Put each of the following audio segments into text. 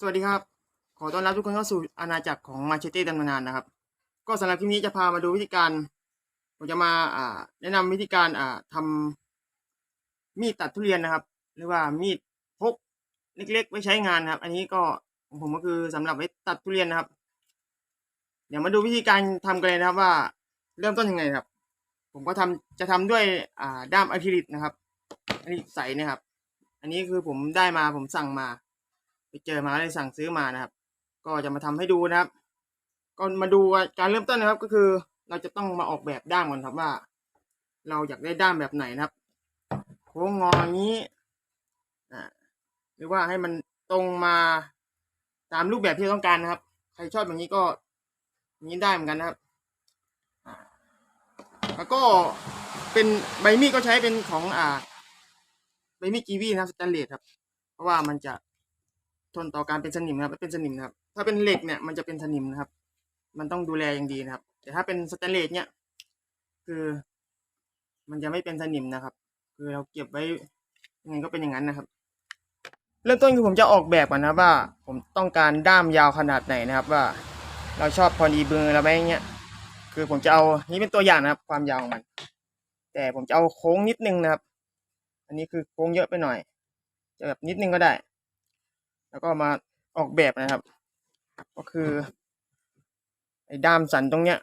สวัสดีครับ ขอต้อนรับทุกคนเข้าสู่อาณาจักรของมาเชเต้ตำนานนะครับ ก็สำหรับคลิปนี้จะพามาดูวิธีการ ผมจะมาอ่าแนะนำวิธีการอ่าทำมีดตัดทุเรียนนะครับ หรือว่ามีดพกเล็กๆไว้ใช้งานนะครับ อันนี้ก็ของผมก็คือสำหรับไว้ตัดทุเรียนนะครับ เดี๋ยวมาดูวิธีการทำกันเลยนะครับว่าเริ่มต้นยังไงครับ ผมก็ทำจะทำด้วยอ่าด้ามอะคริลิกนะครับอะคริลิกใสนะครับ อันนี้คือผมได้มาผมสั่งมา ไปเจอมาเลยสั่งซื้อมานะครับ ก็จะมาทำให้ดูนะครับก็มาดูการเริ่มต้นนะครับ ก็คือเราจะต้องมาออกแบบด้ามก่อนครับว่า เราอยากได้ด้ามแบบไหนนะครับ โค้งงออย่างนี้อ่าหรือว่าให้มันตรงมาตามรูปแบบที่เราต้องการนะครับ ใครชอบแบบนี้ก็นี้ได้เหมือนกันนะครับ แล้วก็เป็นใบมีดก็ใช้เป็นของอ่าใบมีดกีวีนะครับสแตนเลสครับ เพราะว่ามันจะ ทนต่อการเป็นสนิมนะครับไม่เป็นสนิมนะครับ ถ้าเป็นเหล็กเนี่ยมันจะเป็นสนิมนะครับ มันต้องดูแลอย่างดีนะครับ แต่ถ้าเป็นสแตนเลสเนี่ย คือ มันจะไม่เป็นสนิมนะครับ คือเราเก็บไว้ยังไงก็เป็นอย่างนั้นนะครับ เริ่มต้นคือผมจะออกแบบก่อนนะว่า ผมต้องการด้ามยาวขนาดไหนนะครับ ว่า เราชอบพอดีมือเราไหมเงี้ยคือผมจะเอานี่เป็นตัวอย่างนะครับ ความยาวของมัน แต่ผมจะเอาโค้งนิดนึงนะครับ อันนี้คือโค้งเยอะไปหน่อย จะแบบนิดนึงก็ได้ แล้วก็มาออกแบบนะครับ ก็คือไอ้ด้ามสันตรงเนี้ย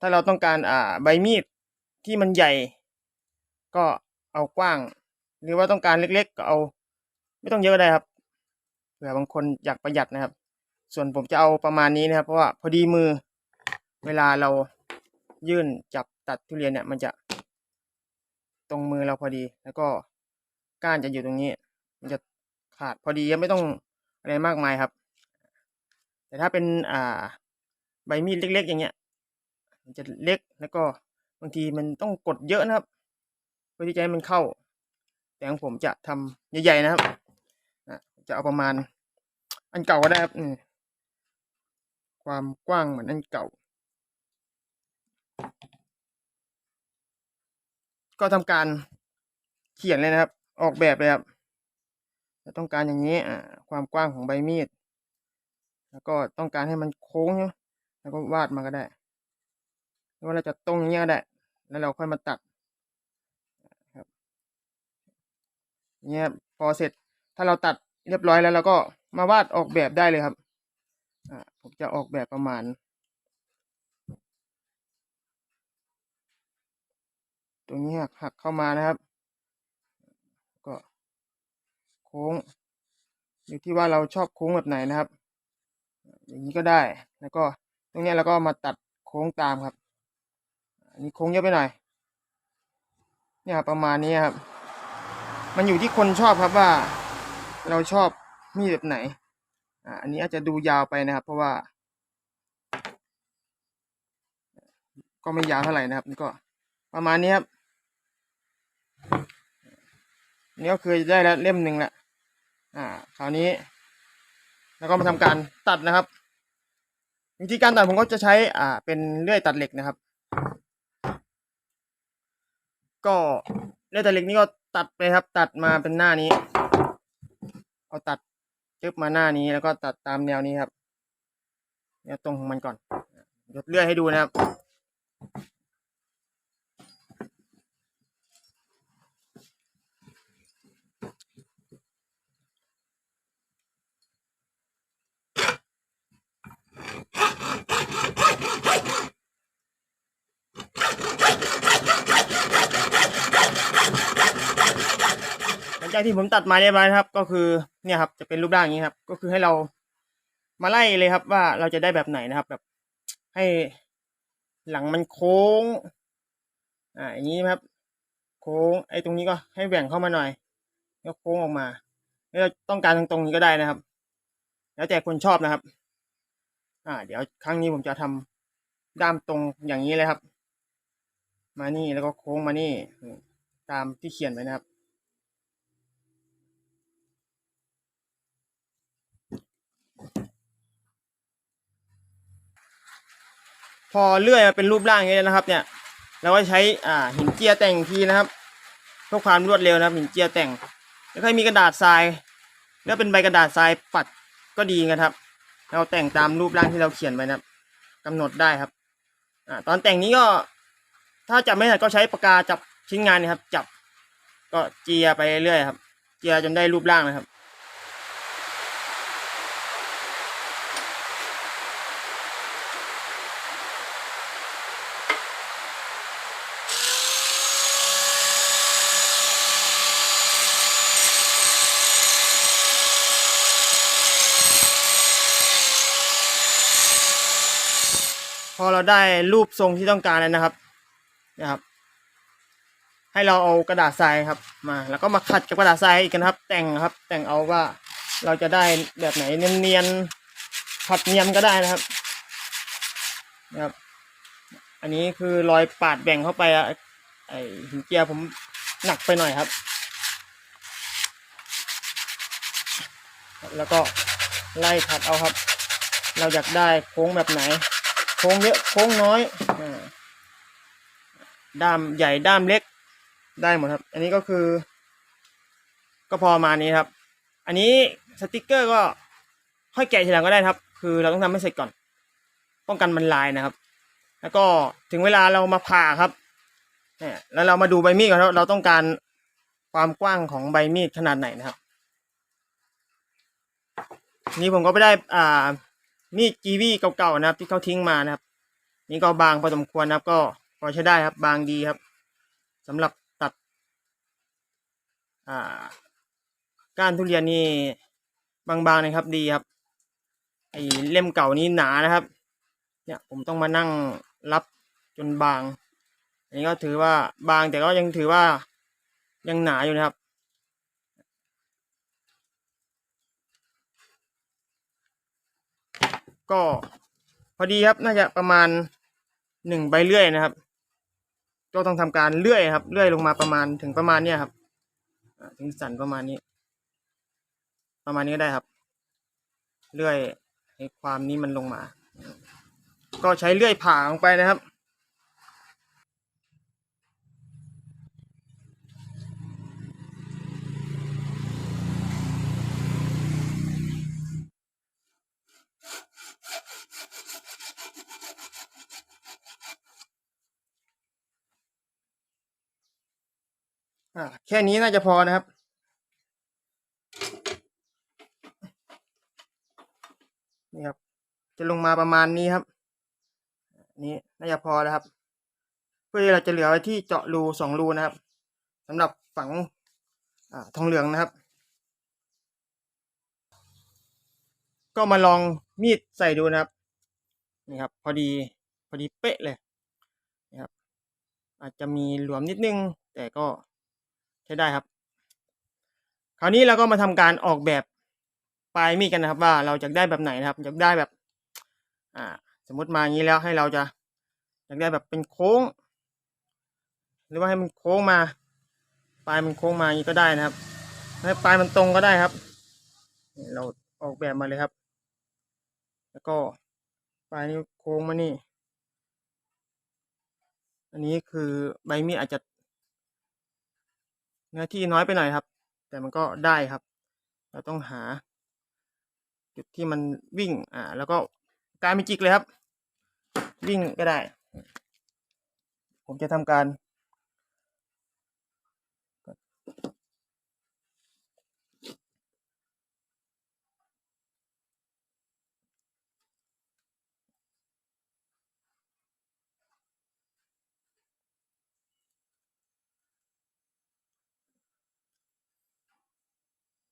ถ้าเราต้องการอ่าใบมีดที่มันใหญ่ ก็เอากว้าง หรือว่าต้องการเล็กๆ ก็เอา ไม่ต้องเยอะก็ได้ครับเผื่อบางคนอยากประหยัดนะครับ ส่วนผมจะเอาประมาณนี้นะครับ เพราะว่าพอดีมือเวลาเรายื่นจับตัดทุเรียนเนี่ยมันจะตรงมือเราพอดี แล้วก็ก้านจะอยู่ตรงนี้ มันจะ ขาดพอดียังไม่ต้องอะไรมากมายครับ แต่ถ้าเป็นอ่า ใบมีดเล็ก ๆ อย่างเงี้ย มันจะเล็กแล้วก็บางทีมันต้องกดเยอะนะครับเพื่อที่จะให้มันเข้า แต่ของผมจะทำใหญ่ๆนะครับจะเอาประมาณ อันเก่าก็ได้ครับนี่ความกว้างเหมือนอันเก่า ก็ทำการเขียนเลยนะครับ ออกแบบเลยครับ จะต้องการอย่างนี้อ่าความกว้างของใบมีด แล้วก็ต้องการให้มันโค้งใช่ไหมแล้วก็วาดมาก็ได้หรือว่าเราจะตรงอย่างเงี้ก็ได้ แล้วเราค่อยมาตัดครับเงี้ยพอเสร็จถ้าเราตัดเรียบร้อยแล้วเราก็มาวาดออกแบบได้เลยครับอ่าผมจะออกแบบประมาณ ตรงนี้หักหักเข้ามานะครับ ก็ โค้ง อยู่ที่ว่าเราชอบโค้งแบบไหนนะครับ อย่างนี้ก็ได้ แล้วก็ตรงนี้เราก็มาตัดโค้งตามครับ อันนี้โค้งเยอะไปหน่อย เนี่ยครับประมาณนี้ครับ มันอยู่ที่คนชอบครับว่า เราชอบมีดแบบไหน อ่า อันนี้อาจจะดูยาวไปนะครับ เพราะว่า ก็ไม่ยาวเท่าไหร่นะครับนี่ก็ประมาณนี้ครับนี่ก็คือได้แล้วเล่มหนึ่งละ อ่า คราวนี้ แล้วก็มาทำการตัดนะครับวิธีการตัดผมก็จะใช้ อ่า เป็นเลื่อยตัดเหล็กนะครับ ก็เลื่อยตัดเหล็กนี่ก็ตัดไปครับ ตัดมาเป็นหน้านี้ เอาตัดจึบมาหน้านี้แล้วก็ตัดตามแนวนี้ครับแนวตรงของมันก่อนยกเลื่อยให้ดูนะครับ จากที่ผมตัดมาเรียบร้อยนะครับ ก็คือเนี่ยครับจะเป็นรูปร่างอย่างนี้ครับ ก็คือให้เรามาไล่เลยครับ ว่าเราจะได้แบบไหนนะครับ แบบ ให้หลังมันโค้ง อ่าอย่างนี้นะครับ โค้ง ไอ้ตรงนี้ก็ให้แหว่งเข้ามาหน่อยแล้วโค้งออกมาแล้วเราต้องการตรงๆนี้ก็ได้นะครับ แล้วแต่คนชอบนะครับ อ่า เดี๋ยวครั้งนี้ผมจะทำด้ามตรงอย่างนี้เลยครับ มานี่แล้วก็โค้งมานี่ ตามที่เขียนไว้นะครับ พอเลื่อยมาเป็นรูปร่างอย่างนี้แล้วนะครับ เนี่ยเราก็ใช้อ่าหินเจียแต่งทีนะครับเพื่อความรวดเร็วนะครับหินเจียแต่ง แล้วก็มีกระดาษทรายแล้วเป็นใบกระดาษทรายปัดก็ดีนะครับ เราแต่งตามรูปร่างที่เราเขียนไว้นะครับกำหนดได้ครับอ่าตอนแต่งนี้ก็ถ้าจับไม่ถนัดก็ใช้ปากกาจับชิ้นงานนะครับ จับก็เจียไปเรื่อยครับ เจียจนได้รูปร่างนะครับ อเราได้รูปทรงที่ต้องการแล้วนะครับนะครับ ให้เราเอากระดาษทรายครับมา แล้วก็มาขัดกับกระดาษทรายอีกนะครับ แต่งครับ แต่งเอาว่าเราจะได้แบบไหนเนียนๆขัดเนียนก็ได้นะครับนะครับ อันนี้คือรอยปาดแบ่งเข้าไปอะไอหินเจียผมหนักไปหน่อยครับ แล้วก็ไล่ขัดเอาครับ เราอยากได้โค้งแบบไหน ค้งเยอะโค้งน้อยด้ามใหญ่ด้ามเล็กได้หมดครับ อันนี้ก็คือ ก็พอมานี้ครับ อันนี้สติกเกอร์ก็ค่อยแกะทีหลังก็ได้ครับ คือเราต้องทำให้เสร็จก่อน ป้องกันมันลายนะครับ แล้วก็ถึงเวลาเรามาผ่าครับเนี่ยแล้วเรามาดูใบมีดกันเราต้องการความกว้างของใบมีดขนาดไหนนะครับ นี่ผมก็ไปได้อ่า มีดกีวีเก่าๆนะครับ ที่เขาทิ้งมานะครับ นี่ก็บางพอสมควรนะครับ ก็พอใช้ได้ครับ บางดีครับสำหรับตัด อ่า ก้านทุเรียนนี่บางๆนะครับดีครับไอ้เล่มเก่านี้หนานะครับ เนี่ยผมต้องมานั่งรับจนบาง อันนี้ก็ถือว่าบางแต่ก็ยังถือว่ายังหนาอยู่นะครับ ก็พอดีครับน่าจะประมาณหนึ่งใบเลื่อยนะครับ ก็ต้องทำการเลื่อยครับเลื่อยลงมาประมาณถึงประมาณเนี้ยครับถึงสันประมาณนี้ ประมาณนี้ก็ได้ครับ เลื่อยให้ความนี้มันลงมา ก็ใช้เลื่อยผ่าลงไปนะครับ อ่าแค่นี้น่าจะพอนะครับ นี่ครับ จะลงมาประมาณนี้ครับ นี้น่าจะพอแล้วครับ เพื่อที่เราจะเหลือไว้ที่เจาะรูสองรูนะครับสำหรับฝังอ่าทองเหลืองนะครับ ก็มาลองมีดใส่ดูนะครับ นี่ครับ พอดีพอดีเป๊ะเลยนะครับ อาจจะมีหลวมนิดนึง แต่ก็ ใช้ได้ครับ คราวนี้เราก็มาทำการออกแบบปลายมีดกันนะครับ ว่าเราจะได้แบบไหนนะครับอยากได้แบบ อ่า สมมติมาอย่างนี้แล้วให้เราจะอยากได้แบบเป็นโค้ง หรือว่าให้มันโค้งมา ปลายมันโค้งมาอย่างนี้ก็ได้นะครับให้ปลายมันตรงก็ได้ครับเราออกแบบมาเลยครับ แล้วก็ปลายนี้โค้งมานี่ อันนี้คือใบมีดอาจจะ เนื้อที่น้อยไปหน่อยครับ แต่มันก็ได้ครับ เราต้องหา จุดที่มันวิ่ง อ่า แล้วก็การมิจิกเลยครับ วิ่งก็ได้ ผมจะทำการ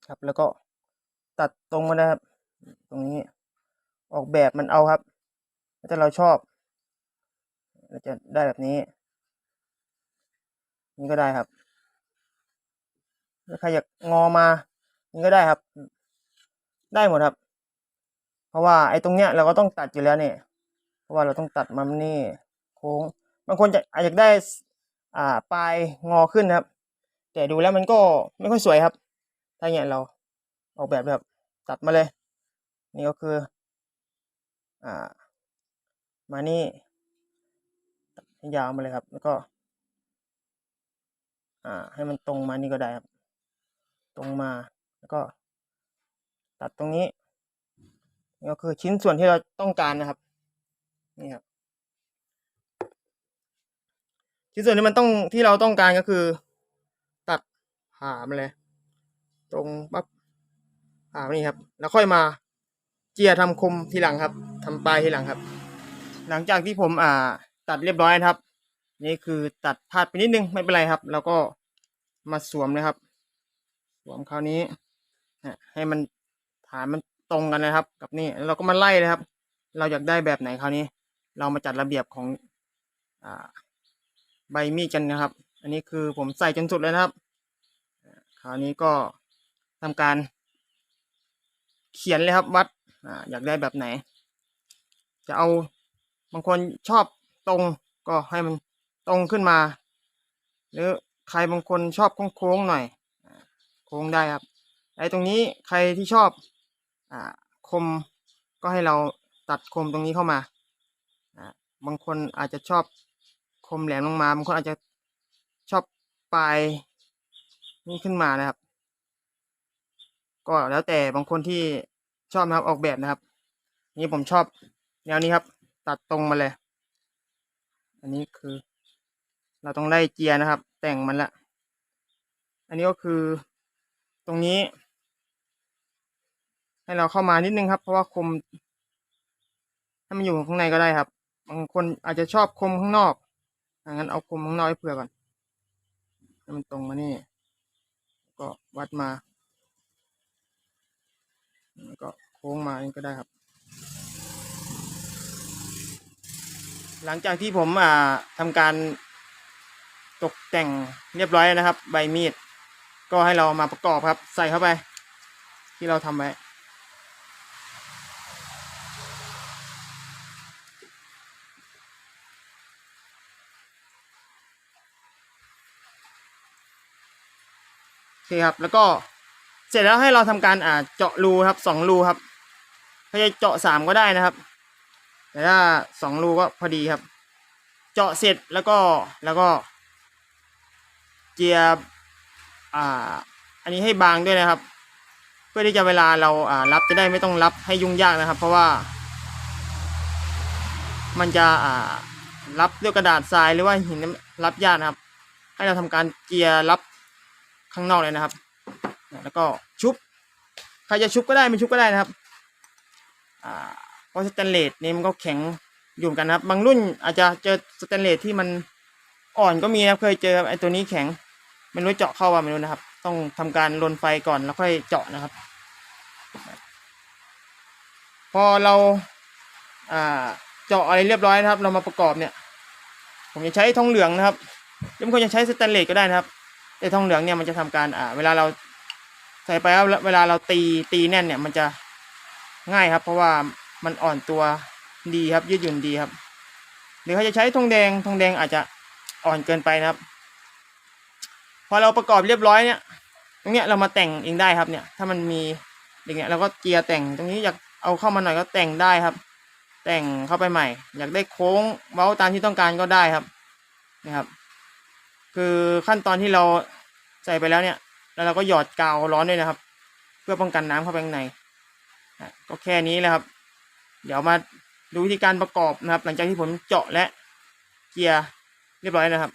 ครับ แล้วก็ตัดตรงมานะครับ ตรงนี้ออกแบบมันเอาครับถ้าเราชอบเราจะได้แบบนี้ นี่ก็ได้ครับถ้าใครอยากงอมา นี่ก็ได้ครับ ได้หมดครับ เพราะว่าไอ้ตรงเนี้ยเราก็ต้องตัดอยู่แล้วเนี่ย เพราะว่าเราต้องตัดมันนี่ โค้ง บางคนจะอาจจะได้ อ่าปลายงอขึ้นครับ แต่ดูแล้วมันก็ไม่ค่อยสวยครับ ถ้าอย่างเราออกแบบแบบตัดมาเลย นี่ก็คืออ่ามานี่ตัดให้ยาวมาเลยครับ แล้วก็ อ่า ให้มันตรงมานี่ก็ได้ครับ ตรงมาแล้วก็ ตัดตรงนี้นี่ก็คือชิ้นส่วนที่เราต้องการนะครับ นี่ครับ ชิ้นส่วนที่มันต้องที่เราต้องการก็คือ ตัดผ่ามาเลย ตรงปั๊บผ่านี่ครับ แล้วค่อยมาเจียทำคมทีหลังครับทำปลายทีหลังครับ หลังจากที่ผมอ่า ตัดเรียบร้อยครับ นี่คือตัดพลาดไปนิดนึงไม่เป็นไรครับ แล้วก็มาสวมเลยครับ สวมคราวนี้ให้มันฐานมันตรงกันนะครับ กับนี่แล้วเราก็มาไล่เลยครับ เราอยากได้แบบไหนคราวนี้ เรามาจัดระเบียบของอ่าใบมีดกันนะครับ อันนี้คือผมใส่จนสุดเลยนะครับ คราวนี้ก็ ทำการเขียนเลยครับวัดออยากได้แบบไหน จะเอาบางคนชอบตรงก็ให้มันตรงขึ้นมา หรือใครบางคนชอบโค้งๆหน่อยโค้งได้ครับไอ้ตรงนี้ใครที่ชอบอคมก็ให้เราตัดคมตรงนี้เข้ามาอ่าบางคนอาจจะชอบคมแหลมลงมาบางคนอาจจะชอบปลายนี่ขึ้นมานะครับ ก็แล้วแต่บางคนที่ชอบนะครับออกแบบนะครับ นี่ผมชอบแนวนี้ครับ ตัดตรงมาเลย อันนี้คือ เราต้องไล่เจียร์นะครับ แต่งมันละ อันนี้ก็คือตรงนี้ ให้เราเข้ามานิดนึงครับ เพราะว่าคมให้มันอยู่ข้างในก็ได้ครับ บางคนอาจจะชอบคมข้างนอกงั้นเอาคมข้างนอกให้เผื่อก่อนให้มันตรงมานี่ ก็วัดมา ก็โค้งมานี่ก็ได้ครับ หลังจากที่ผมอ่าทำการตกแต่งเรียบร้อยนะครับ ใบมีด ก็ให้เรามาประกอบครับ ใส่เข้าไป ที่เราทำไว้โอเคครับ แล้วก็ เสร็จแล้วให้เราทำการอ่าเจาะรูครับสองรูครับถ้าจะเจาะสามก็ได้นะครับ แต่ถ้าสองรูก็พอดีครับ เจาะเสร็จแล้วก็แล้วก็ เจียบอ่า อันนี้ให้บางด้วยนะครับ เพื่อที่จะเวลาเราอ่ารับจะได้ไม่ต้องรับให้ยุ่งยากนะครับ เพราะว่า มันจะอ่ารับด้วยกระดาษทรายหรือว่าหินรับยากนะครับ ให้เราทำการเจียรับข้างนอกเลยนะครับ แล้วก็ชุบใครจะชุบก็ได้ไม่ชุบก็ได้นะครับอ่าเพราะสแตนเลสนี่มันก็แข็งอยู่เหมือนกันนะครับ บางรุ่นอาจจะเจอสแตนเลสที่มันอ่อนก็มีนะเคยเจอไอ้ตัวนี้แข็งไม่รู้เจาะเข้าว่าไม่รู้นะครับ ต้องทำการลนไฟก่อนแล้วค่อยเจาะนะครับ พอเราเจาะอะไรเรียบร้อยนะครับ เรามาประกอบเนี่ย ผมจะใช้ทองเหลืองนะครับหรือบางคนจะใช้สแตนเลสก็ได้นะครับ แต่ทองเหลืองเนี่ยมันจะทำการอ่าเวลาเรา ใส่ไปแล้วเวลาเราตีตีแน่นเนี่ยมันจะง่ายครับ เพราะว่ามันอ่อนตัวดีครับ ยืดหยุ่นดีครับ หรือเขาจะใช้ทองแดงทองแดงอาจจะอ่อนเกินไปนะครับ พอเราประกอบเรียบร้อยเนี่ย ตรงเนี้ยเรามาแต่งเองได้ครับเนี่ย ถ้ามันมีอย่างเงี้ยเราก็เจียแต่งตรงนี้อยากเอาเข้ามาหน่อยก็แต่งได้ครับ แต่งเข้าไปใหม่ อยากได้โค้งเว้าตามที่ต้องการก็ได้ครับนะครับ คือขั้นตอนที่เราใส่ไปแล้วเนี่ย แล้วเราก็หยอดกาวร้อนด้วยนะครับ เพื่อป้องกันน้ำเข้าไปข้างในก็แค่นี้แหละครับ เดี๋ยวมาดูวิธีการประกอบนะครับ หลังจากที่ผมเจาะและเกียร์เรียบร้อยนะครับ